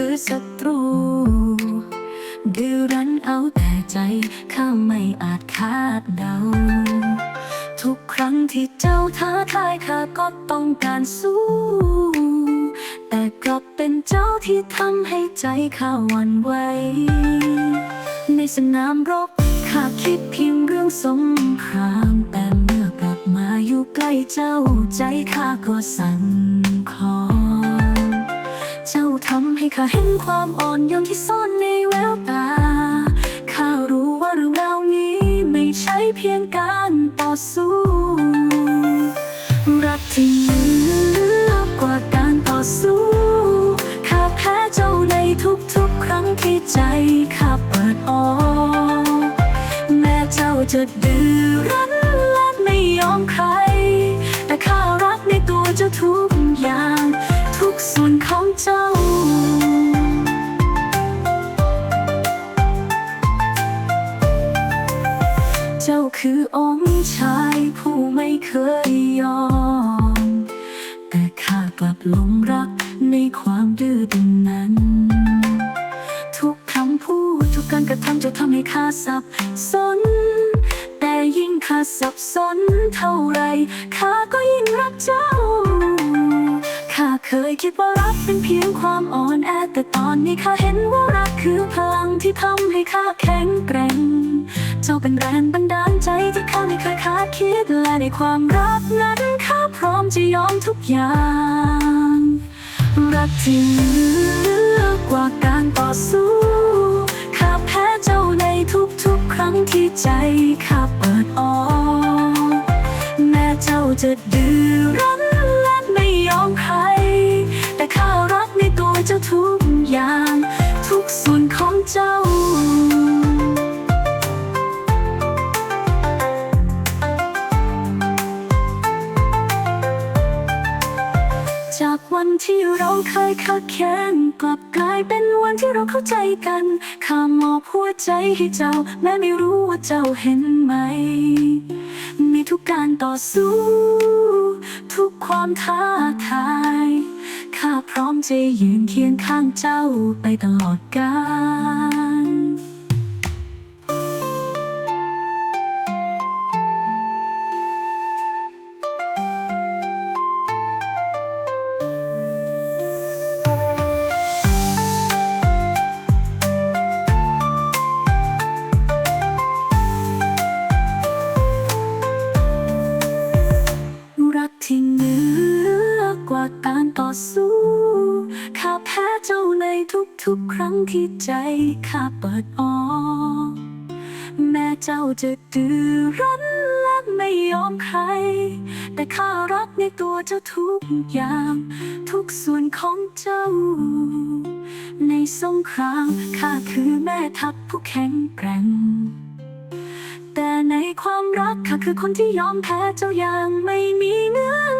คือศัตรูดื้อรั้นเอาแต่ใจข้าไม่อาจคาดเดา ทุกครั้งที่เจ้าท้าทายข้าก็ต้องการสู้ แต่กลับเป็นเจ้าที่ทำให้ใจข้าวั่นไหวในสนามรบข้าคิดเพียงเรื่องสงครามแต่เมื่อกลับมาอยู่ใกล้เจ้าใจข้าก็สั่น เจ้าทำให้ข้าเห็นความอ่อนโยนที่ซ่อนในแววตา ข้ารู้ว่าเรื่องราวนี้ไม่ใช่เพียงการต่อสู้ รักที่เหนือกว่าการต่อสู้ ข้าแพ้เจ้าในทุกๆ ครั้งที่ใจข้าเปิดออกแม้เจ้าจะดื้อรั้นและไม่ยอมใคร แต่ข้ารักในตัวเจ้าทุกอย่าง ทุกส่วนของ คือองค์ชายผู้ไม่เคยยอม แต่ข้ากลับหลงรักในความดื้อดึงนั้น ทุกคำพูดทุกการกระทำจะทำให้ข้าสับสน แต่ยิ่งข้าสับสนเท่าไรข้าก็ยิ่งรักเจ้าข้าเคยคิดว่ารักเป็นเพียงความอ่อนแอแต่ตอนนี้ข้าเห็นว่ารักคือพลัง ที่ทำให้ข้าแข็งแกร่ง เจ้าเป็นแรงบันดาลใจที่ข้าไม่เคยคาดคิดและในความรักนั้นข้าพร้อมจะยอมทุกอย่าง รักที่เหนือกว่าการต่อสู้ข้าแพ้เจ้าในทุกๆ ครั้งที่ใจข้าเปิดออกแม้เจ้าจะดื้อรั้นและไม่ยอมใคร เจ้า จากวันที่เราเคยขัดแย้งกลับกลายเป็นวันที่เราเข้าใจกันข้ามอบหัวใจให้เจ้า แม้ไม่รู้ว่าเจ้าเห็นไหม มีทุกการต่อสู้ ทุกความท้าทาย พร้อมจะยืนเคียงข้างเจ้าไปตลอดกาลรักที่เหนือ ว่าการต่อสู้ข้าแพ้เจ้าในทุกๆ ครั้งที่ใจข้าเปิดออกแม้เจ้าจะดื้อรั้นและไม่ยอมใคร แต่ข้ารักในตัวเจ้าทุกอย่าง ทุกส่วนของเจ้า ในสงครามข้าคือแม่ทัพผู้แข็งแกร่งแต่ในความรักข้าคือคนที่ยอมแพ้เจ้าอย่างไม่มีเงื่อน